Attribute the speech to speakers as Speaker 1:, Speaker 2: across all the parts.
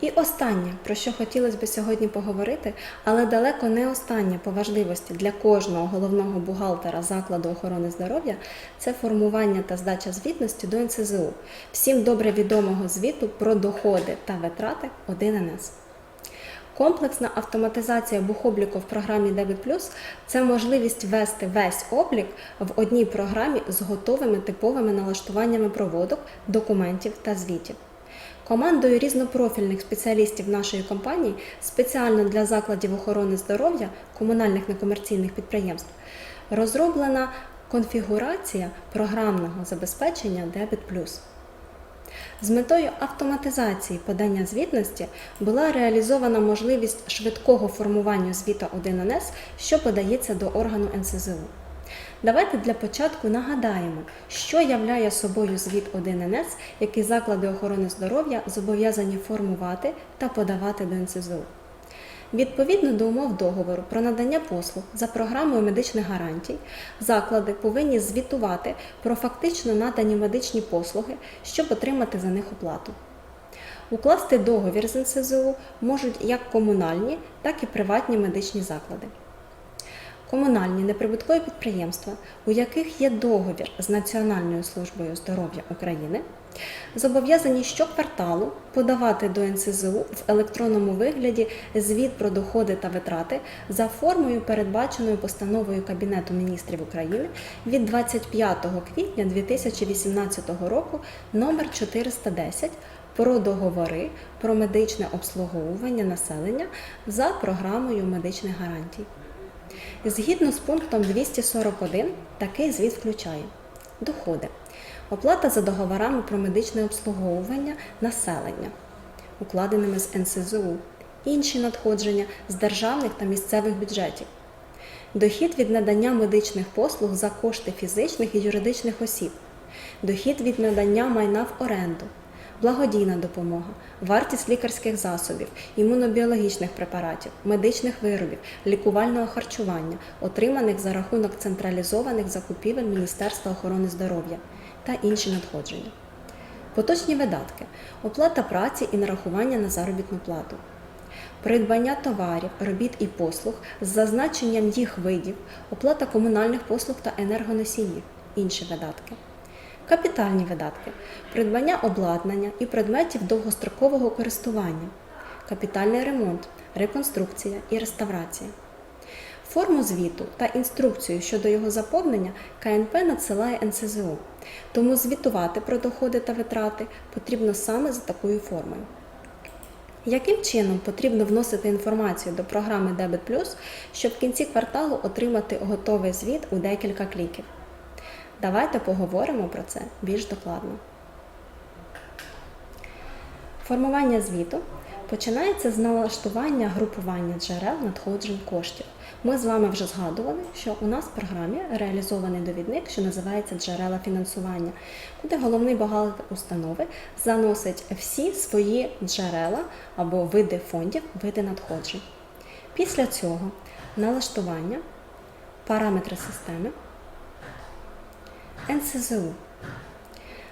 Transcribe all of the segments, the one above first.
Speaker 1: І останнє, про що хотілося б сьогодні поговорити, але далеко не останнє по важливості для кожного головного бухгалтера закладу охорони здоров'я це формування та здача звітності до НСЗУ, всім добре відомого звіту про доходи та витрати 1НС. Комплексна автоматизація бухобліку в програмі Debit Plus – це можливість ввести весь облік в одній програмі з готовими типовими налаштуваннями проводок, документів та звітів. Командою різнопрофільних спеціалістів нашої компанії спеціально для закладів охорони здоров'я комунальних некомерційних підприємств розроблена конфігурація програмного забезпечення Debit З метою автоматизації подання звітності була реалізована можливість швидкого формування звіта 1НС, що подається до органу НСЗУ. Давайте для початку нагадаємо, що являє собою звіт 1НС, який заклади охорони здоров'я зобов'язані формувати та подавати до НСЗУ. Відповідно до умов договору про надання послуг за програмою медичних гарантій, заклади повинні звітувати про фактично надані медичні послуги, щоб отримати за них оплату. Укласти договір з НСЗУ можуть як комунальні, так і приватні медичні заклади. Комунальні неприбуткові підприємства, у яких є договір з Національною службою здоров'я України, зобов'язані щокварталу подавати до НСЗУ в електронному вигляді звіт про доходи та витрати за формою, передбаченою постановою Кабінету міністрів України від 25 квітня 2018 року номер 410 про договори про медичне обслуговування населення за програмою медичних гарантій. Згідно з пунктом 241, такий звіт включає доходи, оплата за договорами про медичне обслуговування населення, укладеними з НСЗУ, інші надходження з державних та місцевих бюджетів, дохід від надання медичних послуг за кошти фізичних і юридичних осіб, дохід від надання майна в оренду. Благодійна допомога, вартість лікарських засобів, імунобіологічних препаратів, медичних виробів, лікувального харчування, отриманих за рахунок централізованих закупівель Міністерства охорони здоров'я та інші надходження. Поточні видатки, оплата праці і нарахування на заробітну плату. Придбання товарів, робіт і послуг з зазначенням їх видів, оплата комунальних послуг та енергоносіїв, інші видатки. Капітальні видатки, придбання обладнання і предметів довгострокового користування, капітальний ремонт, реконструкція і реставрація. Форму звіту та інструкцію щодо його заповнення КНП надсилає НСЗУ, тому звітувати про доходи та витрати потрібно саме за такою формою. Яким чином потрібно вносити інформацію до програми Debit щоб в кінці кварталу отримати готовий звіт у декілька кліків? Давайте поговоримо про це більш докладно. Формування звіту починається з налаштування групування джерел надходжень коштів. Ми з вами вже згадували, що у нас в програмі реалізований довідник, що називається джерела фінансування, куди головний бухгалтер установи заносить всі свої джерела або види фондів, види надходжень. Після цього налаштування, параметри системи. НСЗУ.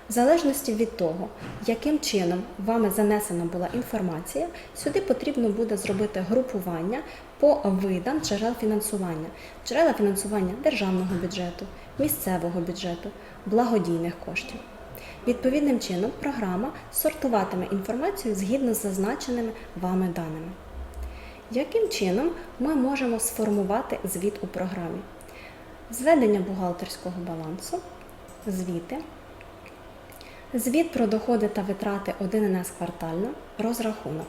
Speaker 1: В залежності від того, яким чином вами занесена була інформація, сюди потрібно буде зробити групування по видам джерел фінансування, джерела фінансування державного бюджету, місцевого бюджету, благодійних коштів. Відповідним чином програма сортуватиме інформацію згідно з зазначеними вами даними. Яким чином ми можемо сформувати звіт у програмі? Зведення бухгалтерського балансу звіти, звіт про доходи та витрати 1НС квартально, розрахунок.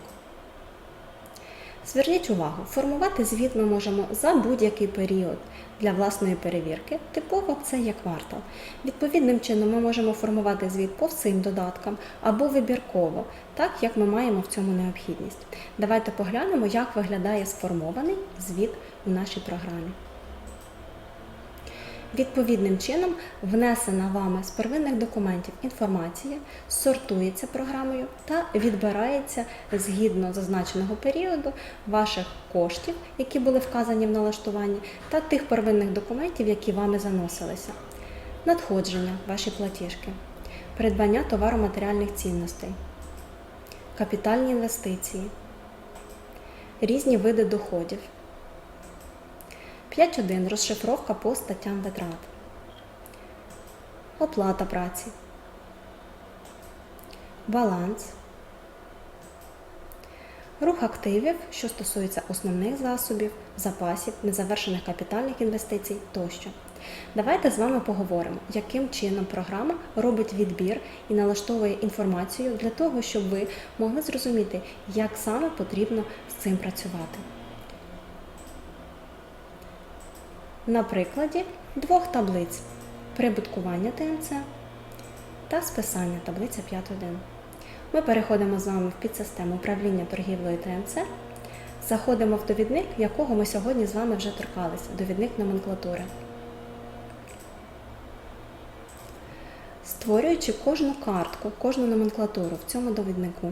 Speaker 1: Зверніть увагу, формувати звіт ми можемо за будь-який період для власної перевірки, типово це є квартал. Відповідним чином ми можемо формувати звіт по всім додаткам або вибірково, так як ми маємо в цьому необхідність. Давайте поглянемо, як виглядає сформований звіт у нашій програмі. Відповідним чином внесена вами з первинних документів інформація, сортується програмою та відбирається згідно зазначеного періоду ваших коштів, які були вказані в налаштуванні, та тих первинних документів, які вами заносилися. Надходження, ваші платіжки, придбання товаро-матеріальних цінностей, капітальні інвестиції, різні види доходів. 5.1. Розшифровка по статтям витрат. Оплата праці. Баланс. Рух активів, що стосується основних засобів, запасів, незавершених капітальних інвестицій тощо. Давайте з вами поговоримо, яким чином програма робить відбір і налаштовує інформацію для того, щоб ви могли зрозуміти, як саме потрібно з цим працювати. На прикладі двох таблиць прибуткування ТМЦ та списання таблиця 5.1. Ми переходимо з вами в підсистему управління торгівлею ТМЦ, заходимо в довідник, якого ми сьогодні з вами вже торкалися, довідник номенклатури. Створюючи кожну картку, кожну номенклатуру в цьому довіднику,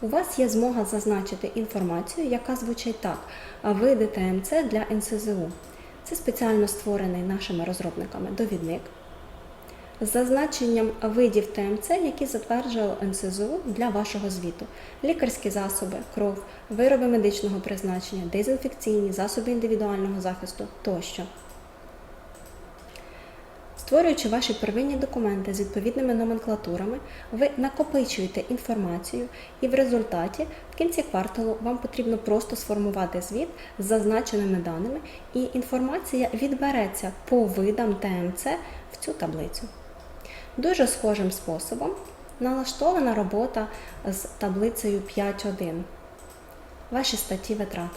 Speaker 1: у вас є змога зазначити інформацію, яка звучить так: види ТМЦ для НСЗУ. Це спеціально створений нашими розробниками довідник з зазначенням видів ТМЦ, які затверджувало НСЗУ для вашого звіту: лікарські засоби, кров, вироби медичного призначення, дезінфекційні, засоби індивідуального захисту тощо. Створюючи ваші первинні документи з відповідними номенклатурами, ви накопичуєте інформацію, і в результаті в кінці кварталу вам потрібно просто сформувати звіт з зазначеними даними, і інформація відбереться по видам ТМЦ в цю таблицю. Дуже схожим способом налаштована робота з таблицею 5.1. Ваші статті витрат.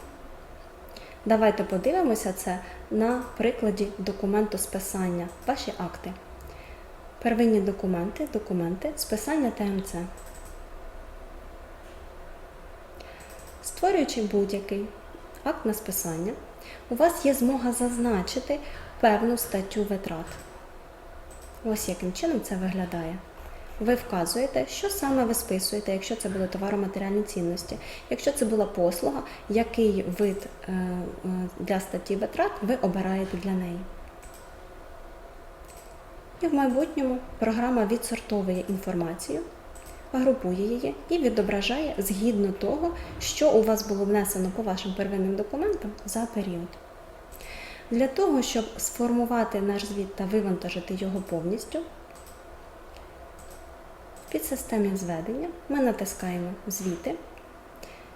Speaker 1: Давайте подивимося це на прикладі документу списання, ваші акти. Первинні документи, документи, списання ТМЦ. Створюючи будь-який акт на списання, у вас є змога зазначити певну статтю витрат. Ось яким чином це виглядає. Ви вказуєте, що саме ви списуєте, якщо це були товароматеріальні цінності. Якщо це була послуга, який вид е, е, для статті витрат ви обираєте для неї. І в майбутньому програма відсортовує інформацію, групує її і відображає згідно того, що у вас було внесено по вашим первинним документам за період. Для того, щоб сформувати наш звіт та вивантажити його повністю, в підсистемі зведення ми натискаємо Звіти,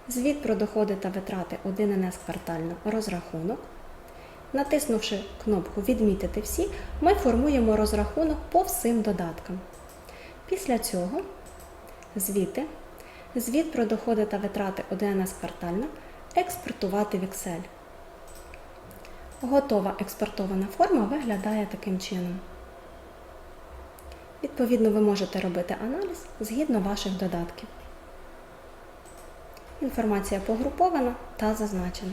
Speaker 1: Звіт про доходи та витрати 1 НС квартально розрахунок. Натиснувши кнопку Відмітити всі, ми формуємо розрахунок по всім додаткам. Після цього звіти, звіт про доходи та витрати 1 НС квартально експортувати в Excel. Готова експортована форма виглядає таким чином. Відповідно, ви можете робити аналіз згідно ваших додатків. Інформація погрупована та зазначена.